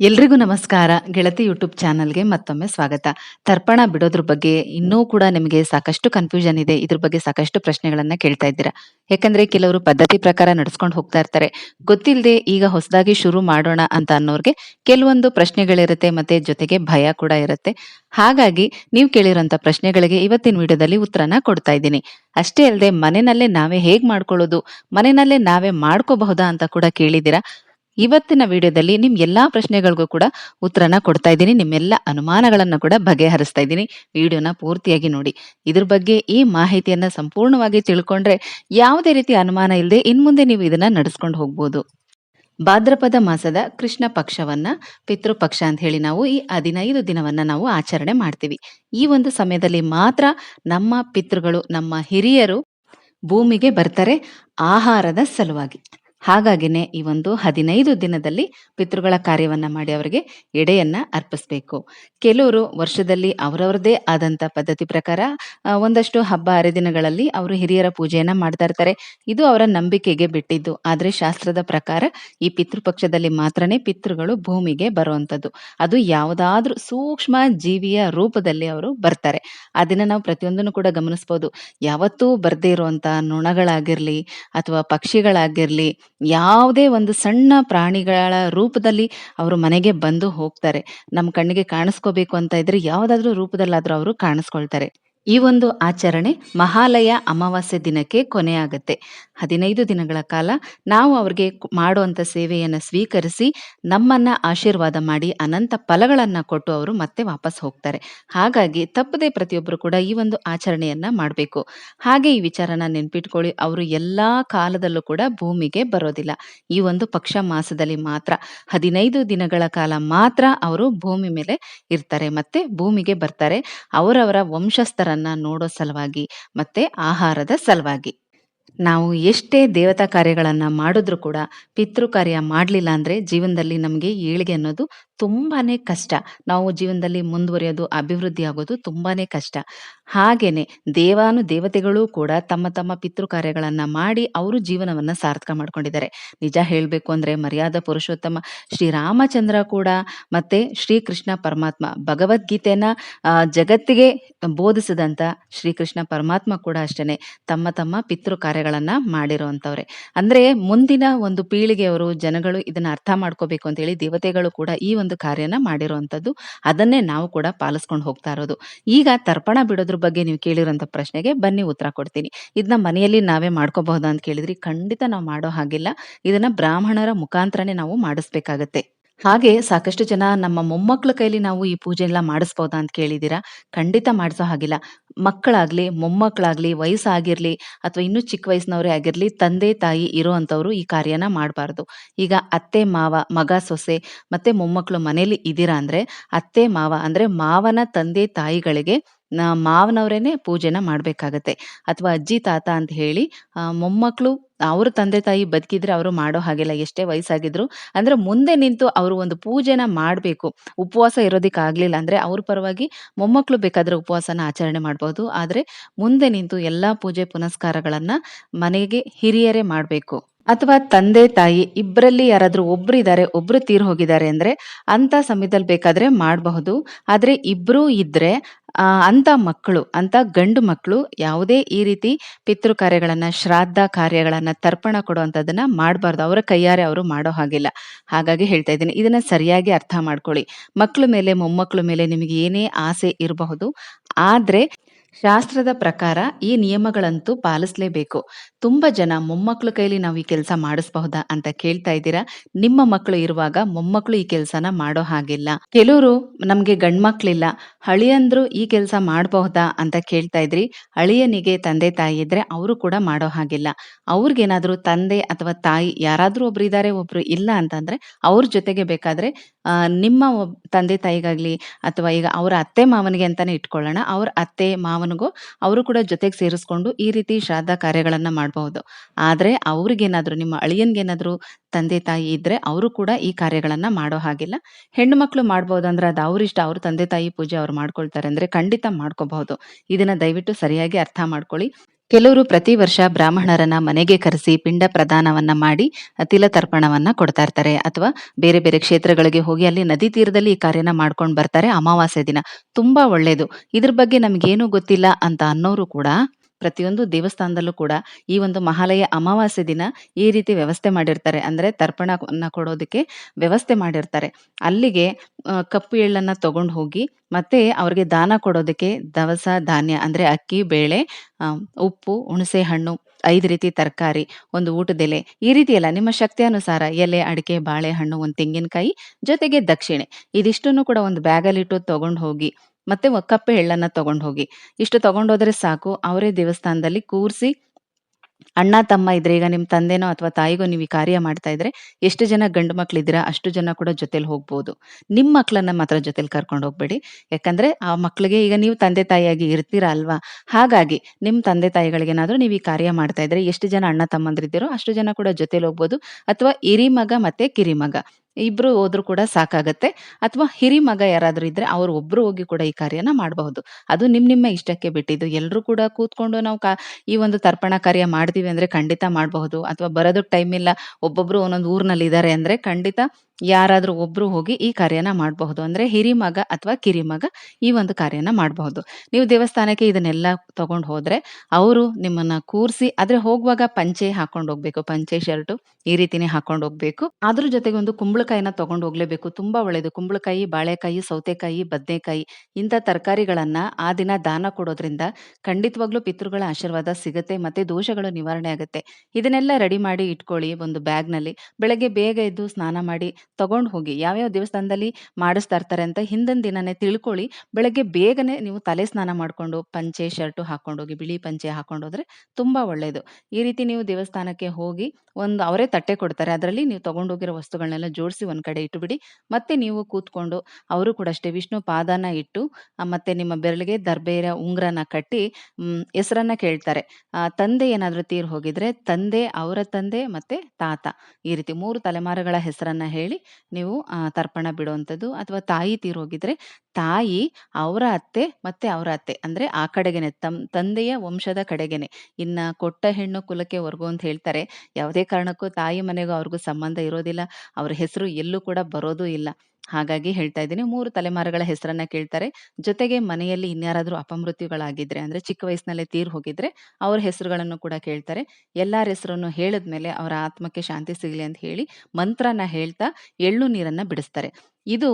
ಎಲ್ರಿಗೂ ನಮಸ್ಕಾರ. ಗೆಳತಿ ಯೂಟ್ಯೂಬ್ ಚಾನಲ್ಗೆ ಮತ್ತೊಮ್ಮೆ ಸ್ವಾಗತ. ತರ್ಪಣ ಬಿಡೋದ್ರ ಬಗ್ಗೆ ಇನ್ನೂ ಕೂಡ ನಿಮಗೆ ಸಾಕಷ್ಟು ಕನ್ಫ್ಯೂಷನ್ ಇದೆ. ಇದ್ರ ಬಗ್ಗೆ ಸಾಕಷ್ಟು ಪ್ರಶ್ನೆಗಳನ್ನ ಕೇಳ್ತಾ ಇದ್ದೀರಾ? ಯಾಕಂದ್ರೆ ಕೆಲವರು ಪದ್ಧತಿ ಪ್ರಕಾರ ನಡ್ಸ್ಕೊಂಡು ಹೋಗ್ತಾ ಇರ್ತಾರೆ. ಗೊತ್ತಿಲ್ಲದೆ ಈಗ ಹೊಸದಾಗಿ ಶುರು ಮಾಡೋಣ ಅಂತ ಅನ್ನೋರ್ಗೆ ಕೆಲವೊಂದು ಪ್ರಶ್ನೆಗಳಿರುತ್ತೆ ಮತ್ತೆ ಜೊತೆಗೆ ಭಯ ಕೂಡ ಇರುತ್ತೆ. ಹಾಗಾಗಿ ನೀವು ಕೇಳಿರುವಂತ ಪ್ರಶ್ನೆಗಳಿಗೆ ಇವತ್ತಿನ ವಿಡಿಯೋದಲ್ಲಿ ಉತ್ತರನ ಕೊಡ್ತಾ ಇದ್ದೀನಿ. ಅಷ್ಟೇ ಅಲ್ಲದೆ ಮನೆಯಲ್ಲೇ ನಾವೇ ಹೇಗ್ ಮಾಡ್ಕೊಳ್ಳೋದು? ಮನೆಯಲ್ಲೇ ನಾವೇ ಮಾಡ್ಕೋಬಹುದಾ ಅಂತ ಕೂಡ ಕೇಳಿದ್ದೀರಾ? ಇವತ್ತಿನ ವಿಡಿಯೋದಲ್ಲಿ ನಿಮ್ ಎಲ್ಲಾ ಪ್ರಶ್ನೆಗಳಿಗೂ ಕೂಡ ಉತ್ತರನ ಕೊಡ್ತಾ ಇದ್ದೀನಿ. ನಿಮ್ಮೆಲ್ಲ ಅನುಮಾನಗಳನ್ನು ಕೂಡ ಬಗೆಹರಿಸ್ತಾ ಇದ್ದೀನಿ. ವಿಡಿಯೋನ ಪೂರ್ತಿಯಾಗಿ ನೋಡಿ. ಇದ್ರ ಬಗ್ಗೆ ಈ ಮಾಹಿತಿಯನ್ನ ಸಂಪೂರ್ಣವಾಗಿ ತಿಳ್ಕೊಂಡ್ರೆ ಯಾವುದೇ ರೀತಿ ಅನುಮಾನ ಇಲ್ಲದೆ ಇನ್ಮುಂದೆ ನೀವು ಇದನ್ನ ನಡೆಸ್ಕೊಂಡು ಹೋಗ್ಬೋದು. ಭಾದ್ರಪದ ಮಾಸದ ಕೃಷ್ಣ ಪಕ್ಷವನ್ನ ಪಿತೃಪಕ್ಷ ಅಂತ ಹೇಳಿ ನಾವು ಈ ಹದಿನೈದು ದಿನವನ್ನ ನಾವು ಆಚರಣೆ ಮಾಡ್ತೀವಿ. ಈ ಒಂದು ಸಮಯದಲ್ಲಿ ಮಾತ್ರ ನಮ್ಮ ಪಿತೃಗಳು, ನಮ್ಮ ಹಿರಿಯರು ಭೂಮಿಗೆ ಬರ್ತಾರೆ ಆಹಾರದ ಸಲುವಾಗಿ. ಹಾಗಾಗಿನೇ ಈ ಒಂದು ಹದಿನೈದು ದಿನದಲ್ಲಿ ಪಿತೃಗಳ ಕಾರ್ಯವನ್ನ ಮಾಡಿ ಅವರಿಗೆ ಎಡೆಯನ್ನ ಅರ್ಪಿಸ್ಬೇಕು. ಕೆಲವರು ವರ್ಷದಲ್ಲಿ ಅವರವರದೇ ಆದಂತ ಪದ್ಧತಿ ಪ್ರಕಾರ ಒಂದಷ್ಟು ಹಬ್ಬ ಹರಿದಿನಗಳಲ್ಲಿ ಅವರು ಹಿರಿಯರ ಪೂಜೆಯನ್ನ ಮಾಡ್ತಾ ಇರ್ತಾರೆ. ಇದು ಅವರ ನಂಬಿಕೆಗೆ ಬಿಟ್ಟಿದ್ದು. ಆದ್ರೆ ಶಾಸ್ತ್ರದ ಪ್ರಕಾರ ಈ ಪಿತೃಪಕ್ಷದಲ್ಲಿ ಮಾತ್ರನೇ ಪಿತೃಗಳು ಭೂಮಿಗೆ ಬರುವಂತದ್ದು. ಅದು ಯಾವುದಾದ್ರೂ ಸೂಕ್ಷ್ಮ ಜೀವಿಯ ರೂಪದಲ್ಲಿ ಅವರು ಬರ್ತಾರೆ. ಅದನ್ನ ನಾವು ಪ್ರತಿಯೊಂದನ್ನು ಕೂಡ ಗಮನಿಸಬಹುದು ಯಾವತ್ತೂ ಬರ್ದೇ ಇರುವಂತ ನೊಣಗಳಾಗಿರ್ಲಿ ಅಥವಾ ಪಕ್ಷಿಗಳಾಗಿರ್ಲಿ ಯಾವುದೇ ಒಂದು ಸಣ್ಣ ಪ್ರಾಣಿಗಳ ರೂಪದಲ್ಲಿ ಅವರು ಮನೆಗೆ ಬಂದು ಹೋಗ್ತಾರೆ. ನಮ್ಮ ಕಣ್ಣಿಗೆ ಕಾಣಿಸ್ಕೋಬೇಕು ಅಂತ ಇದ್ರೆ ಯಾವುದಾದ್ರೂ ರೂಪದಲ್ಲಾದ್ರೂ ಅವರು ಕಾಣಿಸ್ಕೊಳ್ತಾರೆ. ಈ ಒಂದು ಆಚರಣೆ ಮಹಾಲಯ ಅಮಾವಾಸ್ಯೆ ದಿನಕ್ಕೆ ಕೊನೆಯಾಗತ್ತೆ. ಹದಿನೈದು ದಿನಗಳ ಕಾಲ ನಾವು ಅವ್ರಿಗೆ ಮಾಡುವಂಥ ಸೇವೆಯನ್ನು ಸ್ವೀಕರಿಸಿ ನಮ್ಮನ್ನ ಆಶೀರ್ವಾದ ಮಾಡಿ ಅನಂತ ಫಲಗಳನ್ನು ಕೊಟ್ಟು ಅವರು ಮತ್ತೆ ವಾಪಸ್ ಹೋಗ್ತಾರೆ. ಹಾಗಾಗಿ ತಪ್ಪದೆ ಪ್ರತಿಯೊಬ್ಬರು ಕೂಡ ಈ ಒಂದು ಆಚರಣೆಯನ್ನ ಮಾಡಬೇಕು. ಹಾಗೆ ಈ ವಿಚಾರನ ನೆನ್ಪಿಟ್ಕೊಳ್ಳಿ, ಅವರು ಎಲ್ಲ ಕಾಲದಲ್ಲೂ ಕೂಡ ಭೂಮಿಗೆ ಬರೋದಿಲ್ಲ. ಈ ಒಂದು ಪಕ್ಷ ಮಾಸದಲ್ಲಿ ಮಾತ್ರ, ಹದಿನೈದು ದಿನಗಳ ಕಾಲ ಮಾತ್ರ ಅವರು ಭೂಮಿ ಮೇಲೆ ಇರ್ತಾರೆ, ಮತ್ತೆ ಭೂಮಿಗೆ ಬರ್ತಾರೆ. ಅವರವರ ವಂಶಸ್ಥರನ್ನ ನೋಡೋ ಸಲುವಾಗಿ ಮತ್ತೆ ಆಹಾರದ ಸಲುವಾಗಿ. ನಾವು ಎಷ್ಟೇ ದೇವತಾ ಕಾರ್ಯಗಳನ್ನ ಮಾಡಿದ್ರೂ ಕೂಡ ಪಿತೃ ಕಾರ್ಯ ಮಾಡಲಿಲ್ಲ ಅಂದರೆ ಜೀವನದಲ್ಲಿ ನಮಗೆ ಏಳಿಗೆ ಅನ್ನೋದು ತುಂಬಾನೇ ಕಷ್ಟ. ನಾವು ಜೀವನದಲ್ಲಿ ಮುಂದುವರಿಯೋದು, ಅಭಿವೃದ್ಧಿ ಆಗೋದು ತುಂಬಾನೇ ಕಷ್ಟ. ಹಾಗೇನೆ ದೇವಾನು ದೇವತೆಗಳು ಕೂಡ ತಮ್ಮ ತಮ್ಮ ಪಿತೃ ಕಾರ್ಯಗಳನ್ನ ಮಾಡಿ ಅವರು ಜೀವನವನ್ನ ಸಾರ್ಥಕ ಮಾಡ್ಕೊಂಡಿದ್ದಾರೆ. ನಿಜ ಹೇಳ್ಬೇಕು ಅಂದ್ರೆ ಮರ್ಯಾದ ಪುರುಷೋತ್ತಮ ಶ್ರೀರಾಮಚಂದ್ರ ಕೂಡ ಮತ್ತೆ ಶ್ರೀಕೃಷ್ಣ ಪರಮಾತ್ಮ ಭಗವದ್ಗೀತೆಯನ್ನ ಜಗತ್ತಿಗೆ ಬೋಧಿಸಿದಂತ ಶ್ರೀಕೃಷ್ಣ ಪರಮಾತ್ಮ ಕೂಡ ಅಷ್ಟೇನೆ ತಮ್ಮ ತಮ್ಮ ಪಿತೃ ಕಾರ್ಯಗಳನ್ನ ಮಾಡಿರುವಂತವ್ರೆ. ಅಂದ್ರೆ ಮುಂದಿನ ಒಂದು ಪೀಳಿಗೆಯವರು ಜನಗಳು ಇದನ್ನ ಅರ್ಥ ಮಾಡ್ಕೋಬೇಕು ಅಂತ ಹೇಳಿ ದೇವತೆಗಳು ಕೂಡ ಈ ಒಂದು ಕಾರ್ಯನ ಮಾಡಿರುವಂತದ್ದು ಅದನ್ನೇ ನಾವು ಕೂಡ ಪಾಲಿಸ್ಕೊಂಡು ಹೋಗ್ತಾ ಇರೋದು. ಈಗ ತರ್ಪಣ ಬಿಡೋದ್ರ ಬಗ್ಗೆ ನೀವು ಕೇಳಿರೋಂಥ ಪ್ರಶ್ನೆಗೆ ಬನ್ನಿ ಉತ್ತರ ಕೊಡ್ತೀನಿ. ಇದನ್ನ ಮನೆಯಲ್ಲಿ ನಾವೇ ಮಾಡ್ಕೋಬಹುದಾ ಅಂತ ಕೇಳಿದ್ರಿ. ಖಂಡಿತ ನಾವು ಮಾಡೋ ಹಾಗಿಲ್ಲ. ಇದನ್ನ ಬ್ರಾಹ್ಮಣರ ಮುಖಾಂತರನೇ ನಾವು ಮಾಡಿಸ್ಬೇಕಾಗತ್ತೆ. ಹಾಗೆ ಸಾಕಷ್ಟು ಜನ ನಮ್ಮ ಮೊಮ್ಮಕ್ಳ ಕೈಲಿ ನಾವು ಈ ಪೂಜೆ ಎಲ್ಲ ಮಾಡಿಸ್ಬೋದಾ ಅಂತ ಕೇಳಿದ್ದೀರಾ? ಖಂಡಿತ ಮಾಡಿಸೋ ಹಾಗಿಲ್ಲ. ಮಕ್ಕಳಾಗ್ಲಿ ಮೊಮ್ಮಕ್ಕಳಾಗ್ಲಿ ವಯಸ್ಸಾಗಿರ್ಲಿ ಅಥವಾ ಇನ್ನೂ ಚಿಕ್ಕ ವಯಸ್ಸಿನವರೇ ಆಗಿರ್ಲಿ, ತಂದೆ, ತಾಯಿ ಇರೋವಂಥವ್ರು ಈ ಕಾರ್ಯನ ಮಾಡಬಾರ್ದು. ಈಗ ಅತ್ತೆ, ಮಾವ, ಮಗ, ಸೊಸೆ ಮತ್ತೆ ಮೊಮ್ಮಕ್ಕಳು ಮನೇಲಿ ಇದ್ದೀರಾ ಅಂದ್ರೆ ಅತ್ತೆ, ಮಾವ ಅಂದ್ರೆ ಮಾವನ ತಂದೆ, ತಾಯಿಗಳಿಗೆ ಮಾವನವರೇನೆ ಪೂಜೆನ ಮಾಡ್ಬೇಕಾಗತ್ತೆ. ಅಥವಾ ಅಜ್ಜಿ, ತಾತ ಅಂತ ಹೇಳಿ ಮೊಮ್ಮಕ್ಕಳು ಅವ್ರ ತಂದೆ ತಾಯಿ ಬದುಕಿದ್ರೆ ಅವರು ಮಾಡೋ ಹಾಗಿಲ್ಲ ಎಷ್ಟೇ ವಯಸ್ಸಾಗಿದ್ರು, ಅಂದ್ರೆ ಮುಂದೆ ನಿಂತು ಅವರು ಒಂದು ಪೂಜೆನ ಮಾಡಬೇಕು. ಉಪವಾಸ ಇರೋದಿಕ್ ಆಗ್ಲಿಲ್ಲ ಅಂದ್ರೆ ಅವ್ರ ಪರವಾಗಿ ಮೊಮ್ಮಕ್ಕಳು ಬೇಕಾದ್ರೆ ಉಪವಾಸನ ಆಚರಣೆ ಮಾಡಬಹುದು ಆದ್ರೆ ಮುಂದೆ ನಿಂತು ಎಲ್ಲಾ ಪೂಜೆ ಪುನಸ್ಕಾರಗಳನ್ನ ಮನೆಗೆ ಹಿರಿಯರೇ ಮಾಡಬೇಕು. ಅಥವಾ ತಂದೆ ತಾಯಿ ಇಬ್ಬರಲ್ಲಿ ಯಾರಾದರೂ ಒಬ್ರು ಇದ್ದಾರೆ ಒಬ್ರು ತೀರ್ ಹೋಗಿದ್ದಾರೆ ಅಂದ್ರೆ ಅಂತ ಸಮಯದಲ್ಲಿ ಬೇಕಾದ್ರೆ ಮಾಡಬಹುದು. ಆದ್ರೆ ಇಬ್ರು ಇದ್ರೆ ಅಂತ ಮಕ್ಕಳು, ಅಂತ ಗಂಡು ಮಕ್ಕಳು ಯಾವುದೇ ಈ ರೀತಿ ಪಿತೃ ಕಾರ್ಯಗಳನ್ನು ಶ್ರಾದ್ದ ಕಾರ್ಯಗಳನ್ನು ತರ್ಪಣ ಕೊಡುವಂಥದ್ದನ್ನು ಮಾಡಬಾರ್ದು. ಅವರ ಕೈಯಾರೆ ಅವರು ಮಾಡೋ ಹಾಗಿಲ್ಲ. ಹಾಗಾಗಿ ಹೇಳ್ತಾ ಇದ್ದೀನಿ. ಇದನ್ನ ಸರಿಯಾಗಿ ಅರ್ಥ ಮಾಡ್ಕೊಳ್ಳಿ. ಮಕ್ಕಳ ಮೇಲೆ, ಮೊಮ್ಮಕ್ಕಳ ಮೇಲೆ ನಿಮಗೆ ಏನೇ ಆಸೆ ಇರಬಹುದು, ಆದ್ರೆ ಶಾಸ್ತ್ರದ ಪ್ರಕಾರ ಈ ನಿಯಮಗಳಂತೂ ಪಾಲಿಸ್ಲೇಬೇಕು. ತುಂಬಾ ಜನ ಮೊಮ್ಮಕ್ಕಳ ಕೈಲಿ ನಾವು ಈ ಕೆಲಸ ಮಾಡಿಸಬಹುದಾ ಅಂತ ಕೇಳ್ತಾ ಇದ್ದೀರಾ? ನಿಮ್ಮ ಮಕ್ಕಳು ಇರುವಾಗ ಮೊಮ್ಮಕ್ಕಳು ಈ ಕೆಲಸನ ಮಾಡೋ ಹಾಗಿಲ್ಲ. ಕೆಲವರು ನಮ್ಗೆ ಗಂಡ್ಮಕ್ಳಿಲ್ಲ, ಹಳಿಯಂದ್ರು ಈ ಕೆಲಸ ಮಾಡಬಹುದಾ ಅಂತ ಕೇಳ್ತಾ ಇದ್ರಿ. ಅಳಿಯನಿಗೆ ತಂದೆ ತಾಯಿ ಇದ್ರೆ ಅವರು ಕೂಡ ಮಾಡೋ ಹಾಗಿಲ್ಲ. ಅವ್ರಿಗೇನಾದ್ರೂ ತಂದೆ ಅಥವಾ ತಾಯಿ ಯಾರಾದ್ರೂ ಒಬ್ರು ಇದ್ದಾರೆ ಒಬ್ರು ಇಲ್ಲ ಅಂತಂದ್ರೆ ಅವ್ರ ಜೊತೆಗೆ ಬೇಕಾದ್ರೆ ನಿಮ್ಮ ತಂದೆ ತಾಯಿಗಾಗ್ಲಿ ಅಥವಾ ಈಗ ಅವರ ಅತ್ತೆ ಮಾವನಿಗೆ ಅಂತಾನೆ ಇಟ್ಕೊಳ್ಳೋಣ. ಅವ್ರ ಅತ್ತೆ ಮಾವನಿಗೂ ಅವರು ಕೂಡ ಜೊತೆಗೆ ಸೇರಿಸ್ಕೊಂಡು ಈ ರೀತಿ ಶ್ರಾದ್ದ ಕಾರ್ಯಗಳನ್ನ ಮಾಡಬಹುದು. ಆದ್ರೆ ಅವ್ರಿಗೇನಾದ್ರೂ, ನಿಮ್ಮ ಅಳಿಯನ್ಗೇನಾದ್ರೂ ತಂದೆ ತಾಯಿ ಇದ್ರೆ ಅವರು ಕೂಡ ಈ ಕಾರ್ಯಗಳನ್ನ ಮಾಡೋ ಹಾಗಿಲ್ಲ. ಹೆಣ್ಣು ಮಕ್ಕಳು ಮಾಡ್ಬೋದು ಅಂದ್ರೆ ಅದು ಅವ್ರಿಷ್ಟ ಅವ್ರ ತಂದೆ ತಾಯಿ ಪೂಜೆ ಅವ್ರು ಮಾಡ್ಕೊಳ್ತಾರೆ ಅಂದ್ರೆ ಖಂಡಿತ ಮಾಡ್ಕೋಬಹುದು. ಇದನ್ನ ದಯವಿಟ್ಟು ಸರಿಯಾಗಿ ಅರ್ಥ ಮಾಡ್ಕೊಳ್ಳಿ. ಕೆಲವರು ಪ್ರತಿ ವರ್ಷ ಬ್ರಾಹ್ಮಣರನ್ನ ಮನೆಗೆ ಕರೆಸಿ ಪಿಂಡ ಪ್ರದಾನವನ್ನ ಮಾಡಿ ತಿಲ ತರ್ಪಣವನ್ನ ಕೊಡ್ತಾ ಇರ್ತಾರೆ ಅಥವಾ ಬೇರೆ ಬೇರೆ ಕ್ಷೇತ್ರಗಳಿಗೆ ಹೋಗಿ ಅಲ್ಲಿ ನದಿ ತೀರದಲ್ಲಿ ಈ ಕಾರ್ಯನ ಮಾಡ್ಕೊಂಡು ಬರ್ತಾರೆ ಅಮಾವಾಸ್ಯೆ ದಿನ. ತುಂಬಾ ಒಳ್ಳೇದು. ಇದ್ರ ಬಗ್ಗೆ ನಮ್ಗೇನು ಗೊತ್ತಿಲ್ಲ ಅಂತ ಅನ್ನೋರು ಕೂಡ ಪ್ರತಿಯೊಂದು ದೇವಸ್ಥಾನದಲ್ಲೂ ಕೂಡ ಈ ಒಂದು ಮಹಾಲಯ ಅಮಾವಾಸ್ಯೆ ದಿನ ಈ ರೀತಿ ವ್ಯವಸ್ಥೆ ಮಾಡಿರ್ತಾರೆ. ಅಂದ್ರೆ ತರ್ಪಣವನ್ನ ಕೊಡೋದಕ್ಕೆ ವ್ಯವಸ್ಥೆ ಮಾಡಿರ್ತಾರೆ. ಅಲ್ಲಿಗೆ ಕಪ್ಪು ಎಳ್ಳನ್ನ ತಗೊಂಡು ಹೋಗಿ ಮತ್ತೆ ಅವ್ರಿಗೆ ದಾನ ಕೊಡೋದಕ್ಕೆ ದವಸ ಧಾನ್ಯ ಅಂದ್ರೆ ಅಕ್ಕಿ, ಬೇಳೆ, ಉಪ್ಪು, ಹುಣಸೆ ಹಣ್ಣು, ಐದು ರೀತಿ ತರಕಾರಿ, ಒಂದು ಊಟದೆಲೆ ಈ ರೀತಿ ಎಲ್ಲ ನಿಮ್ಮ ಶಕ್ತಿಯಾನುಸಾರ ಎಲೆ, ಅಡಿಕೆ, ಬಾಳೆಹಣ್ಣು, ಒಂದು ತೆಂಗಿನಕಾಯಿ ಜೊತೆಗೆ ದಕ್ಷಿಣೆ ಇದಿಷ್ಟನ್ನು ಕೂಡ ಒಂದು ಬ್ಯಾಗಲ್ಲಿಟ್ಟು ತಗೊಂಡು ಹೋಗಿ ಮತ್ತೆ ಒಕ್ಕಪ್ಪೆ ಕಪ್ಪು ಎಳ್ಳನ್ನ ತಗೊಂಡು ಹೋಗಿ. ಇಷ್ಟು ತಗೊಂಡೋದ್ರೆ ಸಾಕು. ಅವರೇ ದೇವಸ್ಥಾನದಲ್ಲಿ ಕೂರ್ಸಿ ಅಣ್ಣ, ತಮ್ಮ ಇದ್ರೆ ಈಗ ನಿಮ್ ತಂದೆನೋ ಅಥವಾ ತಾಯಿಗೋ ನೀವು ಈ ಕಾರ್ಯ ಮಾಡ್ತಾ ಇದ್ರೆ ಎಷ್ಟು ಜನ ಗಂಡು ಮಕ್ಳಿದ್ದೀರಾ ಅಷ್ಟು ಜನ ಕೂಡ ಜೊತೆಲಿ ಹೋಗ್ಬೋದು. ನಿಮ್ ಮಕ್ಳನ್ನ ಮಾತ್ರ ಜೊತೆಲಿ ಕರ್ಕೊಂಡು ಹೋಗ್ಬೇಡಿ. ಯಾಕಂದ್ರೆ ಆ ಮಕ್ಳಿಗೆ ಈಗ ನೀವು ತಂದೆ ತಾಯಿಯಾಗಿ ಇರ್ತೀರಾ ಅಲ್ವಾ? ಹಾಗಾಗಿ ನಿಮ್ ತಂದೆ ತಾಯಿಗಳಿಗೇನಾದ್ರೂ ನೀವು ಈ ಕಾರ್ಯ ಮಾಡ್ತಾ ಇದ್ರೆ ಎಷ್ಟು ಜನ ಅಣ್ಣ ತಮ್ಮಂದ್ರಿದ್ದೀರೋ ಅಷ್ಟು ಜನ ಕೂಡ ಜೊತೆಲಿ ಹೋಗ್ಬೋದು. ಅಥವಾ ಹಿರಿಮಗ ಮತ್ತೆ ಕಿರಿಮಗ ಇಬ್ರು ಹೋದ್ರು ಕೂಡ ಸಾಕಾಗತ್ತೆ. ಅಥವಾ ಹಿರಿ ಮಗ ಯಾರಾದ್ರೂ ಇದ್ರೆ ಅವ್ರು ಒಬ್ರು ಹೋಗಿ ಕೂಡ ಈ ಕಾರ್ಯನ ಮಾಡಬಹುದು. ಅದು ನಿಮ್ ನಿಮ್ಮ ಇಷ್ಟಕ್ಕೆ ಬಿಟ್ಟಿದ್ದು. ಎಲ್ಲರೂ ಕೂಡ ಕೂತ್ಕೊಂಡು ನಾವು ಈ ಒಂದು ತರ್ಪಣ ಕಾರ್ಯ ಮಾಡ್ತೀವಿ ಅಂದ್ರೆ ಖಂಡಿತ ಮಾಡಬಹುದು. ಅಥವಾ ಬರೋದಕ್ಕೆ ಟೈಮ್ ಇಲ್ಲ, ಒಬ್ಬೊಬ್ರು ಒಂದೊಂದು ಊರ್ನಲ್ಲಿದ್ದಾರೆ ಅಂದ್ರೆ ಖಂಡಿತ ಯಾರಾದ್ರೂ ಒಬ್ರು ಹೋಗಿ ಈ ಕಾರ್ಯನ ಮಾಡಬಹುದು. ಅಂದ್ರೆ ಹಿರಿಮಗ ಅಥವಾ ಕಿರಿಮಗ ಈ ಒಂದು ಕಾರ್ಯನ ಮಾಡಬಹುದು. ನೀವು ದೇವಸ್ಥಾನಕ್ಕೆ ಇದನ್ನೆಲ್ಲ ತಗೊಂಡು ಹೋದ್ರೆ ಅವರು ನಿಮ್ಮನ್ನ ಕೂರಿಸಿ ಆದ್ರೆ ಹೋಗುವಾಗ ಪಂಚೆ ಹಾಕೊಂಡು ಹೋಗ್ಬೇಕು. ಪಂಚೆ, ಶರ್ಟು ಈ ರೀತಿನೇ ಹಾಕೊಂಡು ಹೋಗ್ಬೇಕು. ಅದ್ರ ಜೊತೆಗೆ ಒಂದು ಕುಂಬಳಕಾಯಿನ ತಗೊಂಡು ಹೋಗ್ಲೇಬೇಕು. ತುಂಬಾ ಒಳ್ಳೇದು. ಕುಂಬಳಕಾಯಿ, ಬಾಳೆಕಾಯಿ, ಸೌತೆಕಾಯಿ, ಬದನೆಕಾಯಿ ಇಂಥ ತರಕಾರಿಗಳನ್ನ ಆ ದಿನ ದಾನ ಕೊಡೋದ್ರಿಂದ ಖಂಡಿತವಾಗ್ಲೂ ಪಿತೃಗಳ ಆಶೀರ್ವಾದ ಸಿಗುತ್ತೆ ಮತ್ತೆ ದೋಷಗಳು ನಿವಾರಣೆ ಆಗುತ್ತೆ ಇದನ್ನೆಲ್ಲ ರೆಡಿ ಮಾಡಿ ಇಟ್ಕೊಳ್ಳಿ ಒಂದು ಬ್ಯಾಗ್‌ನಲ್ಲಿ. ಬೆಳಗ್ಗೆ ಬೇಗ ಎದ್ದು ಸ್ನಾನ ಮಾಡಿ ತಗೊಂಡ್ ಹೋಗಿ. ಯಾವ್ಯಾವ ದೇವಸ್ಥಾನದಲ್ಲಿ ಮಾಡಿಸ್ತಾ ಇರ್ತಾರೆ ಅಂತ ಹಿಂದಿನ ದಿನನೇ ತಿಳ್ಕೊಳ್ಳಿ. ಬೆಳಗ್ಗೆ ಬೇಗನೆ ನೀವು ತಲೆ ಸ್ನಾನ ಮಾಡಿಕೊಂಡು ಪಂಚೆ, ಶರ್ಟು ಹಾಕೊಂಡೋಗಿ ಬಿಳಿ ಪಂಚೆ ಹಾಕೊಂಡೋದ್ರೆ ತುಂಬ ಒಳ್ಳೆಯದು ಈ ರೀತಿ ನೀವು ದೇವಸ್ಥಾನಕ್ಕೆ ಹೋಗಿ ಒಂದು ಅವರೇ ತಟ್ಟೆ ಕೊಡ್ತಾರೆ. ಅದರಲ್ಲಿ ನೀವು ತಗೊಂಡೋಗಿರೋ ವಸ್ತುಗಳನ್ನೆಲ್ಲ ಜೋಡಿಸಿ ಒಂದು ಕಡೆ ಇಟ್ಟುಬಿಡಿ ಮತ್ತೆ ನೀವು ಕೂತ್ಕೊಂಡು ಅವರು ಕೂಡ ಅಷ್ಟೇ ವಿಷ್ಣು ಪಾದನ ಇಟ್ಟು ಮತ್ತೆ ನಿಮ್ಮ ಬೆರಳಿಗೆ ದರ್ಬೇರ ಉಂಗ್ರನ ಕಟ್ಟಿ ಹೆಸರನ್ನ ಕೇಳ್ತಾರೆ. ತಂದೆ ಏನಾದರೂ ತೀರ್ ಹೋಗಿದ್ರೆ ತಂದೆ, ಅವರ ತಂದೆ ಮತ್ತೆ ತಾತ ಈ ರೀತಿ ಮೂರು ತಲೆಮಾರುಗಳ ಹೆಸರನ್ನ ಹೇಳಿ ನೀವು ತರ್ಪಣ ಬಿಡುವಂಥದ್ದು. ಅಥವಾ ತಾಯಿ ತೀರೋಗಿದ್ರೆ ತಾಯಿ, ಅವರ ಅತ್ತೆ ಮತ್ತೆ ಅವರ ಅತ್ತೆ ಅಂದ್ರೆ ಆ ಕಡೆಗೇನೆ ತಮ್ ತಂದೆಯ ವಂಶದ ಕಡೆಗೆನೆ ಇನ್ನ ಕೊಟ್ಟ ಹೆಣ್ಣು ಕುಲಕ್ಕೆ ವರ್ಗು ಅಂತ ಹೇಳ್ತಾರೆ. ಯಾವುದೇ ಕಾರಣಕ್ಕೂ ತಾಯಿ ಮನೆಗೂ ಅವ್ರಿಗೂ ಸಂಬಂಧ ಇರೋದಿಲ್ಲ. ಅವ್ರ ಹೆಸರು ಎಲ್ಲೂ ಕೂಡ ಬರೋದೂ ಇಲ್ಲ. ಹಾಗಾಗಿ ಹೇಳ್ತಾ ಇದ್ದೀನಿ ಮೂರು ತಲೆಮಾರುಗಳ ಹೆಸರನ್ನ ಕೇಳ್ತಾರೆ. ಜೊತೆಗೆ ಮನೆಯಲ್ಲಿ ಇನ್ಯಾರಾದ್ರೂ ಅಪಮೃತ್ಯುಗಳಾಗಿದ್ರೆ, ಅಂದ್ರೆ ಚಿಕ್ಕ ವಯಸ್ಸಿನಲ್ಲೇ ತೀರ್ ಹೋಗಿದ್ರೆ, ಅವ್ರ ಹೆಸರುಗಳನ್ನು ಕೂಡ ಕೇಳ್ತಾರೆ. ಎಲ್ಲಾರ ಹೆಸರನ್ನು ಹೇಳಿದ್ಮೇಲೆ ಅವರ ಆತ್ಮಕ್ಕೆ ಶಾಂತಿ ಸಿಗ್ಲಿ ಅಂತ ಹೇಳಿ ಮಂತ್ರನ ಹೇಳ್ತಾ ಎಳ್ಳು ನೀರನ್ನ ಬಿಡಿಸ್ತಾರೆ. ಇದು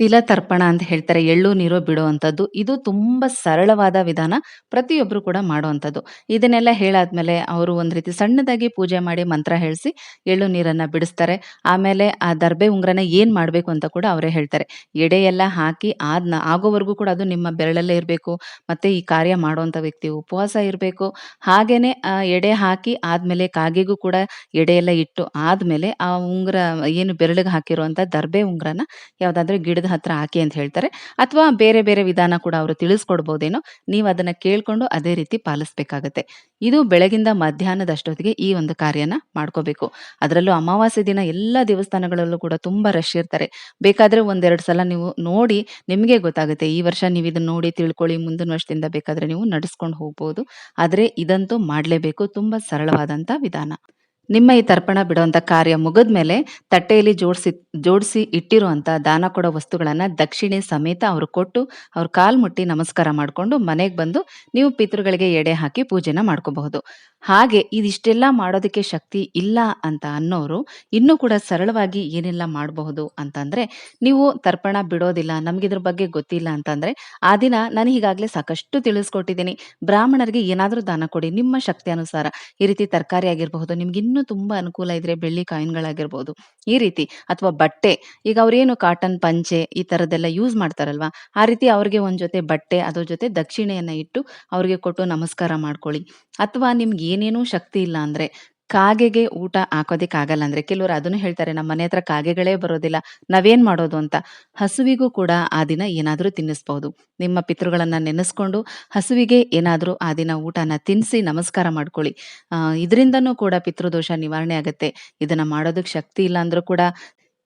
ತಿಲತರ್ಪಣ ಅಂತ ಹೇಳ್ತಾರೆ. ಎಳ್ಳು, ನೀರು ಬಿಡುವಂಥದ್ದು. ಇದು ತುಂಬ ಸರಳವಾದ ವಿಧಾನ. ಪ್ರತಿಯೊಬ್ಬರು ಕೂಡ ಮಾಡುವಂಥದ್ದು. ಇದನ್ನೆಲ್ಲ ಹೇಳಾದ್ಮೇಲೆ ಅವರು ಒಂದು ರೀತಿ ಸಣ್ಣದಾಗಿ ಪೂಜೆ ಮಾಡಿ ಮಂತ್ರ ಹೇಳಿಸಿ ಎಳ್ಳು ನೀರನ್ನು ಬಿಡಿಸ್ತಾರೆ. ಆಮೇಲೆ ಆ ದರ್ಬೆ ಉಂಗ್ರನ ಏನು ಮಾಡಬೇಕು ಅಂತ ಕೂಡ ಅವರೇ ಹೇಳ್ತಾರೆ. ಎಡೆ ಎಲ್ಲ ಹಾಕಿ ಆದ್ನ ಆಗೋವರೆಗೂ ಕೂಡ ಅದು ನಿಮ್ಮ ಬೆರಳಲ್ಲೇ ಇರಬೇಕು ಮತ್ತು ಈ ಕಾರ್ಯ ಮಾಡುವಂಥ ವ್ಯಕ್ತಿ ಉಪವಾಸ ಇರಬೇಕು ಹಾಗೆಯೇ ಎಡೆ ಹಾಕಿ ಆದಮೇಲೆ ಕಾಗೆಗೂ ಕೂಡ ಎಡೆ ಎಲ್ಲ ಇಟ್ಟು ಆದಮೇಲೆ ಆ ಉಂಗುರ ಏನು ಬೆರಳಿಗೆ ಹಾಕಿರುವಂಥ ದರ್ಬೆ ಉಂಗ್ರನ ಯಾವುದಾದ್ರೂ ಗಿಡದ ಹತ್ರ ಹಾಕಿ ಅಂತ ಹೇಳ್ತಾರೆ. ಅಥವಾ ಬೇರೆ ಬೇರೆ ವಿಧಾನ ಕೂಡ ಅವರು ತಿಳಿಸ್ಕೊಡ್ಬೋದೇನೋ. ನೀವು ಅದನ್ನ ಕೇಳ್ಕೊಂಡು ಅದೇ ರೀತಿ ಪಾಲಿಸ್ಬೇಕಾಗತ್ತೆ. ಇದು ಬೆಳಗಿಂದ ಮಧ್ಯಾಹ್ನದಷ್ಟೊತ್ತಿಗೆ ಈ ಒಂದು ಕಾರ್ಯನ ಮಾಡ್ಕೋಬೇಕು. ಅದರಲ್ಲೂ ಅಮಾವಾಸ್ಯೆ ದಿನ ಎಲ್ಲ ದೇವಸ್ಥಾನಗಳಲ್ಲೂ ಕೂಡ ತುಂಬಾ ರಶ್ ಇರ್ತಾರೆ. ಬೇಕಾದ್ರೆ ಒಂದೆರಡು ಸಲ ನೀವು ನೋಡಿ ನಿಮಗೆ ಗೊತ್ತಾಗುತ್ತೆ. ಈ ವರ್ಷ ನೀವು ಇದನ್ನ ನೋಡಿ ತಿಳ್ಕೊಳ್ಳಿ. ಮುಂದಿನ ವರ್ಷದಿಂದ ಬೇಕಾದ್ರೆ ನೀವು ನಡೆಸ್ಕೊಂಡು ಹೋಗ್ಬೋದು. ಆದ್ರೆ ಇದಂತೂ ಮಾಡ್ಲೇಬೇಕು. ತುಂಬಾ ಸರಳವಾದಂತ ವಿಧಾನ. ನಿಮ್ಮ ಈ ತರ್ಪಣ ಬಿಡುವಂತ ಕಾರ್ಯ ಮುಗಿದ ಮೇಲೆ ತಟ್ಟೆಯಲ್ಲಿ ಜೋಡಿಸಿ ಜೋಡಿಸಿ ಇಟ್ಟಿರುವಂತ ದಾನ ಕೊಡೋ ವಸ್ತುಗಳನ್ನ ದಕ್ಷಿಣೆ ಸಮೇತ ಅವರು ಕೊಟ್ಟು ಅವ್ರ ಕಾಲ್ ಮುಟ್ಟಿ ನಮಸ್ಕಾರ ಮಾಡ್ಕೊಂಡು ಮನೆಗೆ ಬಂದು ನೀವು ಪಿತೃಗಳಿಗೆ ಎಡೆ ಹಾಕಿ ಪೂಜೆನ ಮಾಡ್ಕೋಬಹುದು. ಹಾಗೆ ಇದಿಷ್ಟೆಲ್ಲ ಮಾಡೋದಕ್ಕೆ ಶಕ್ತಿ ಇಲ್ಲ ಅಂತ ಅನ್ನೋರು ಇನ್ನೂ ಕೂಡ ಸರಳವಾಗಿ ಏನೆಲ್ಲ ಮಾಡಬಹುದು ಅಂತಂದ್ರೆ ನೀವು ತರ್ಪಣ ಬಿಡೋದಿಲ್ಲ. ನಮಗಿದ್ರ ಬಗ್ಗೆ ಗೊತ್ತಿಲ್ಲ ಅಂತಂದ್ರೆ ಆ ದಿನ ನಾನು ಈಗಾಗಲೇ ಸಾಕಷ್ಟು ತಿಳಿಸ್ಕೊಟ್ಟಿದ್ದೀನಿ. ಬ್ರಾಹ್ಮಣರಿಗೆ ಏನಾದ್ರೂ ದಾನ ಕೊಡಿ. ನಿಮ್ಮ ಶಕ್ತಿ ಅನುಸಾರ. ಈ ರೀತಿ ತರಕಾರಿ ಆಗಿರಬಹುದು. ನಿಮ್ಗೆ ಇನ್ನೂ ತುಂಬಾ ಅನುಕೂಲ ಇದ್ರೆ ಬೆಳ್ಳಿ ಕಾಯಿನ್‌ಗಳಾಗಿರ್ಬೋದು. ಈ ರೀತಿ, ಅಥವಾ ಬಟ್ಟೆ, ಈಗ ಅವ್ರೇನು ಕಾಟನ್ ಪಂಚೆ ಈ ತರದೆಲ್ಲ ಯೂಸ್ ಮಾಡ್ತಾರಲ್ವಾ? ಆ ರೀತಿ ಅವ್ರಿಗೆ ಒಂದ್ ಜೊತೆ ಬಟ್ಟೆ, ಅದ್ರ ಜೊತೆ ದಕ್ಷಿಣೆಯನ್ನ ಇಟ್ಟು ಅವ್ರಿಗೆ ಕೊಟ್ಟು ನಮಸ್ಕಾರ ಮಾಡ್ಕೊಳ್ಳಿ. ಅಥವಾ ನಿಮ್ಗೆ ಏನೇನೂ ಶಕ್ತಿ ಇಲ್ಲ ಅಂದ್ರೆ ಕಾಗೆಗೆ ಊಟ ಹಾಕೋದಿಕ್ ಆಗಲ್ಲ ಅಂದ್ರೆ ಕೆಲವರು ಅದನ್ನು ಹೇಳ್ತಾರೆ. ನಮ್ಮ ಮನೆ ಹತ್ರ ಕಾಗೆಗಳೇ ಬರೋದಿಲ್ಲ. ನಾವೇನ್ ಮಾಡೋದು ಅಂತ. ಹಸುವಿಗೂ ಕೂಡ ಆ ದಿನ ಏನಾದ್ರೂ ತಿನ್ನಿಸ್ಬಹುದು. ನಿಮ್ಮ ಪಿತೃಗಳನ್ನ ನೆನೆಸ್ಕೊಂಡು ಹಸುವಿಗೆ ಏನಾದರೂ ಆ ದಿನ ಊಟನ ತಿನ್ಸಿ ನಮಸ್ಕಾರ ಮಾಡ್ಕೊಳ್ಳಿ. ಇದರಿಂದನೂ ಕೂಡ ಪಿತೃದೋಷ ನಿವಾರಣೆ ಆಗತ್ತೆ. ಇದನ್ನ ಮಾಡೋದಕ್ಕೆ ಶಕ್ತಿ ಇಲ್ಲ ಅಂದ್ರೂ ಕೂಡ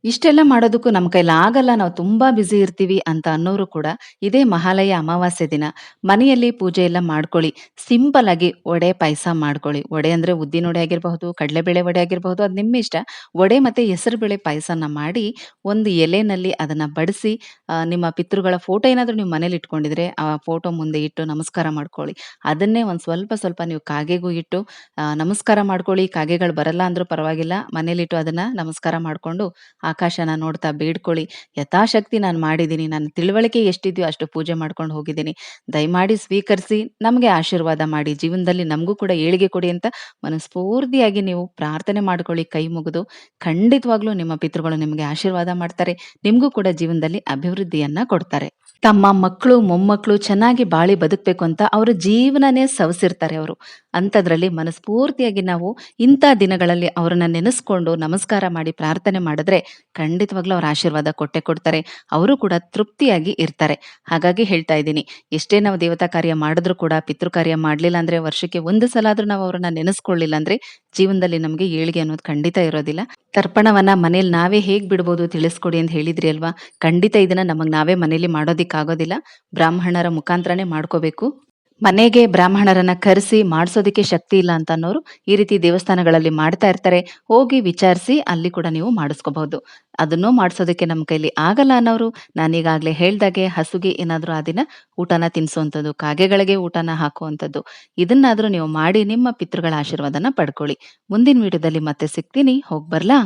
ಇಷ್ಟೆಲ್ಲ ಮಾಡೋದಕ್ಕೂ ನಮ್ಮ ಕೈಲಿ ಆಗಲ್ಲ, ನಾವು ತುಂಬಾ ಬ್ಯುಸಿ ಇರ್ತೀವಿ ಅಂತ ಅನ್ನೋರು ಕೂಡ ಇದೇ ಮಹಾಲಯ ಅಮಾವಾಸ್ಯೆ ದಿನ ಮನೆಯಲ್ಲಿ ಪೂಜೆ ಎಲ್ಲ ಮಾಡ್ಕೊಳ್ಳಿ. ಸಿಂಪಲ್ ಆಗಿ ವಡೆ ಪಾಯಸ ಮಾಡ್ಕೊಳ್ಳಿ. ವಡೆ ಅಂದ್ರೆ ಉದ್ದಿನ ವಡೆ ಆಗಿರಬಹುದು, ಕಡಲೆಬೇಳೆ ವಡೆ ಆಗಿರಬಹುದು, ಅದು ನಿಮ್ಮ ಇಷ್ಟ. ವಡೆ ಮತ್ತೆ ಹೆಸರುಬೇಳೆ ಪಾಯಸನ ಮಾಡಿ ಒಂದು ಎಲೆನಲ್ಲಿ ಅದನ್ನ ಬಡಿಸಿ ಆ, ನಿಮ್ಮ ಪಿತೃಗಳ ಫೋಟೋ ಏನಾದರೂ ನೀವು ಮನೇಲಿ ಇಟ್ಕೊಂಡಿದ್ರೆ ಆ ಫೋಟೋ ಮುಂದೆ ಇಟ್ಟು ನಮಸ್ಕಾರ ಮಾಡ್ಕೊಳ್ಳಿ. ಅದನ್ನೇ ಒಂದು ಸ್ವಲ್ಪ ಸ್ವಲ್ಪ ನೀವು ಕಾಗೆಗೂ ಇಟ್ಟು ಆ, ನಮಸ್ಕಾರ ಮಾಡ್ಕೊಳ್ಳಿ. ಕಾಗೆಗಳು ಬರಲ್ಲ ಅಂದ್ರೂ ಪರವಾಗಿಲ್ಲ. ಮನೇಲಿಟ್ಟು ಅದನ್ನ ನಮಸ್ಕಾರ ಮಾಡ್ಕೊಂಡು ಆಕಾಶನ ನೋಡ್ತಾ ಬೇಡ್ಕೊಳ್ಳಿ. ಯಥಾಶಕ್ತಿ ನಾನು ಮಾಡಿದ್ದೀನಿ. ನನ್ನ ತಿಳುವಳಿಕೆ ಎಷ್ಟಿದೆಯೋ ಅಷ್ಟು ಪೂಜೆ ಮಾಡ್ಕೊಂಡು ಹೋಗಿದ್ದೀನಿ. ದಯಮಾಡಿ ಸ್ವೀಕರಿಸಿ ನಮಗೆ ಆಶೀರ್ವಾದ ಮಾಡಿ. ಜೀವನದಲ್ಲಿ ನಮಗೂ ಕೂಡ ಏಳಿಗೆ ಕೊಡಿ ಅಂತ ಮನಸ್ಫೂರ್ತಿಯಾಗಿ ನೀವು ಪ್ರಾರ್ಥನೆ ಮಾಡ್ಕೊಳ್ಳಿ ಕೈ ಮುಗಿದು. ಖಂಡಿತವಾಗ್ಲೂ ನಿಮ್ಮ ಪಿತೃಗಳು ನಿಮಗೆ ಆಶೀರ್ವಾದ ಮಾಡ್ತಾರೆ. ನಿಮಗೂ ಕೂಡ ಜೀವನದಲ್ಲಿ ಅಭಿವೃದ್ಧಿಯನ್ನ ಕೊಡ್ತಾರೆ. ತಮ್ಮ ಮಕ್ಕಳು, ಮೊಮ್ಮಕ್ಕಳು ಚೆನ್ನಾಗಿ ಬಾಳಿ ಬದುಕಬೇಕು ಅಂತ ಅವರ ಜೀವನನೇ ಸವಸಿರ್ತಾರೆ ಅವರು. ಅಂಥದ್ರಲ್ಲಿ ಮನಸ್ಫೂರ್ತಿಯಾಗಿ ನಾವು ಇಂಥ ದಿನಗಳಲ್ಲಿ ಅವರನ್ನ ನೆನೆಸ್ಕೊಂಡು ನಮಸ್ಕಾರ ಮಾಡಿ ಪ್ರಾರ್ಥನೆ ಮಾಡಿದ್ರೆ ಖಂಡಿತವಾಗ್ಲೂ ಅವ್ರ ಆಶೀರ್ವಾದ ಕೊಟ್ಟೆ ಕೊಡ್ತಾರೆ. ಅವರು ಕೂಡ ತೃಪ್ತಿಯಾಗಿ ಇರ್ತಾರೆ. ಹಾಗಾಗಿ ಹೇಳ್ತಾ ಇದ್ದೀನಿ, ಎಷ್ಟೇ ನಾವು ದೇವತಾ ಕಾರ್ಯ ಮಾಡಿದ್ರು ಕೂಡ ಪಿತೃ ಕಾರ್ಯ ಮಾಡಲಿಲ್ಲ ಅಂದ್ರೆ ವರ್ಷಕ್ಕೆ ಒಂದು ಸಲ ಆದ್ರೂ ನಾವು ಅವರನ್ನ ನೆನೆಸ್ಕೊಳ್ಳಿಲ್ಲ ಅಂದ್ರೆ ಜೀವನದಲ್ಲಿ ನಮಗೆ ಏಳಿಗೆ ಅನ್ನೋದು ಖಂಡಿತ ಇರೋದಿಲ್ಲ. ತರ್ಪಣವನ್ನ ಮನೇಲಿ ನಾವೇ ಹೇಗ್ ಬಿಡ್ಬೋದು ತಿಳಿಸ್ಕೊಡಿ ಅಂತ ಹೇಳಿದ್ರಿ ಅಲ್ವಾ? ಖಂಡಿತ ಇದನ್ನ ನಮಗ್ ನಾವೇ ಮನೇಲಿ ಮಾಡೋದಿಕ್ಕಾಗೋದಿಲ್ಲ. ಬ್ರಾಹ್ಮಣರ ಮುಖಾಂತರನೇ ಮಾಡ್ಕೋಬೇಕು. ಮನೆಗೆ ಬ್ರಾಹ್ಮಣರನ್ನ ಕರೆಸಿ ಮಾಡಿಸೋದಕ್ಕೆ ಶಕ್ತಿ ಇಲ್ಲ ಅಂತ ಅನ್ನೋರು ಈ ರೀತಿ ದೇವಸ್ಥಾನಗಳಲ್ಲಿ ಮಾಡ್ತಾ ಇರ್ತಾರೆ. ಹೋಗಿ ವಿಚಾರಿಸಿ ಅಲ್ಲಿ ಕೂಡ ನೀವು ಮಾಡಿಸ್ಕೋಬಹುದು. ಅದನ್ನು ಮಾಡಿಸೋದಕ್ಕೆ ನಮ್ಮ ಕೈಲಿ ಆಗಲ್ಲ ಅನ್ನೋರು ನಾನೀಗಾಗಲೇ ಹೇಳ್ದಾಗೆ ಹಸುಗೆ ಏನಾದರೂ ಆ ದಿನ ಊಟನ ತಿನ್ನಿಸುವಂಥದ್ದು, ಕಾಗೆಗಳಿಗೆ ಊಟನ ಹಾಕುವಂಥದ್ದು. ಇದನ್ನಾದರೂ ನೀವು ಮಾಡಿ ನಿಮ್ಮ ಪಿತೃಗಳ ಆಶೀರ್ವಾದನ ಪಡ್ಕೊಳ್ಳಿ. ಮುಂದಿನ ವಿಡಿಯೋದಲ್ಲಿ ಮತ್ತೆ ಸಿಗ್ತೀನಿ. ಹೋಗ್ಬರ್ಲಾ?